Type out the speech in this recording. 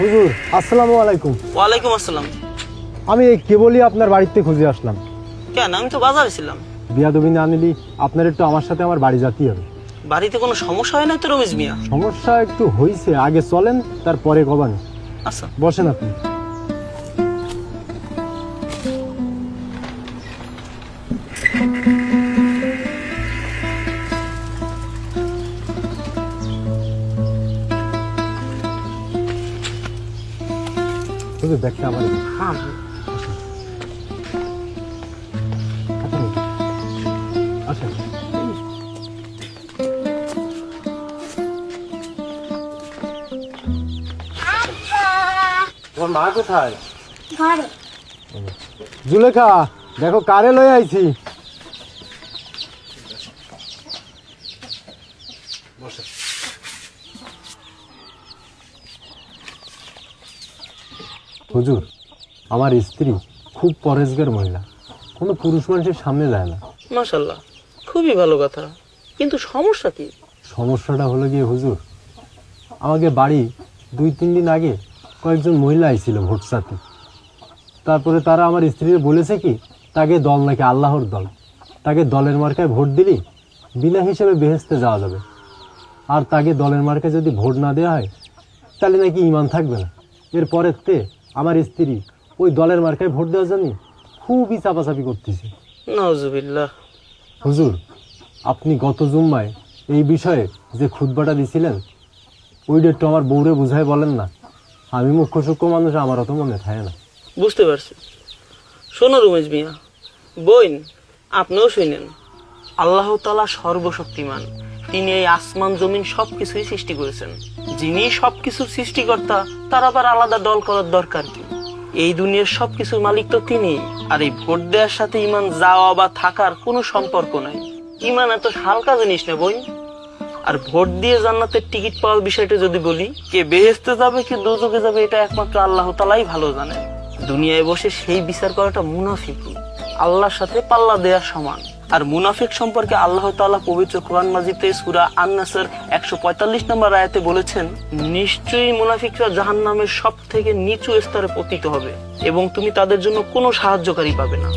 হুজুর আসসালামু আলাইকুম। ওয়ালাইকুম আসসালাম। আমি এই কেবলই আপনার বাড়িতে খুঁজে আসলাম। কেন? আমি তো বাজারে ছিলাম বিয়াদবি না নিলি আপনার একটু আমার সাথে আমার বাড়ি যেতে হবে। বাড়িতে কোনো সমস্যা হয় না তো রমেশ মিয়া? সমস্যা একটু হয়েছে আগে চলেন তারপরে কবান। আচ্ছা। বসেন আপনি। হুজুর ব্যাগটা আমার দিন। আসেন। আসেন তোমার মা কোথায় জুলেখা দেখো কারে লয়ে আইছি হুজুর আমার স্ত্রী খুব পরেজগার মহিলা। কোনো পুরুষ মানুষের সামনে যায় না। মাশাল্লাহ খুবই ভালো কথা। কিন্তু সমস্যা কি? সমস্যাটা হলো গিয়ে হুজুর আমাকে বাড়ি দুই তিন দিন আগে কয়েকজন মহিলা আইছিল ভোট চাতে তারপরে তারা আমার স্ত্রীর বলেছে কি তাকে দল নাকি আল্লাহর দল। তাকে দলের মার্কায় ভোট দিলি বিনা হিসেবে বেহেস্তে যাওয়া যাবে। আর তাকে দলের মার্কায় যদি ভোট না দেওয়া হয় তাহলে নাকি ইমান থাকবে না। এরপরের তে আমার স্ত্রী ওই দলের মার্কায় ভোট দেওয়ার জন্য খুবই চাপাচাপি করতেছে। নজুবিল্লাহ হুজুর আপনি গত জুম্মায় এই বিষয়ে যে খুতবাটা দিছিলেন ওইটা একটু আমার বউরে বুঝাই বলেন না। আমি মুখ্য সূক্ষ্ম মানুষ আমার অত মনে থাকে না। বুঝতে পারছি। শোনো রমেশ মিয়া বইন আপনিও শুনেন। আল্লাহ তালা সর্বশক্তিমান। তিনি এই আসমান জমিন সবকিছুই সৃষ্টি করেছেন। যিনি সবকিছুর সৃষ্টিকর্তা, তার আবার আলাদা দল করার দরকার কি? এই দুনিয়ার সবকিছুর মালিক তো তিনি, আর এই ভোট দেওয়ার সাথে ইমান যাওয়া বা থাকার কোনো সম্পর্ক নাই। ইমান এত হালকা জিনিস না বই। আর ভোট দিয়ে জান্নাতের টিকিট পাওয়ার বিষয়টা যদি বলি, কে বেহেস্তে যাবে, কে দুযোগে যাবে, এটা একমাত্র আল্লাহ তালাই ভালো জানে দুনিয়ায় বসে সেই বিচার করাটা মুনাফিকি আল্লাহর সাথে পাল্লা দেওয়ার সমান। আর মুনাফিক সম্পর্কে আল্লাহ তাআলা পবিত্র কোরআন মাজিতে সুরা আননাসার একশো পঁয়তাল্লিশ নম্বর আয়াতে বলেছেন, নিশ্চয়ই মুনাফিকরা জাহান নামের সব থেকে নিচু স্তরে পতিত হবে এবং তুমি তাদের জন্য কোনো সাহায্যকারী পাবে না।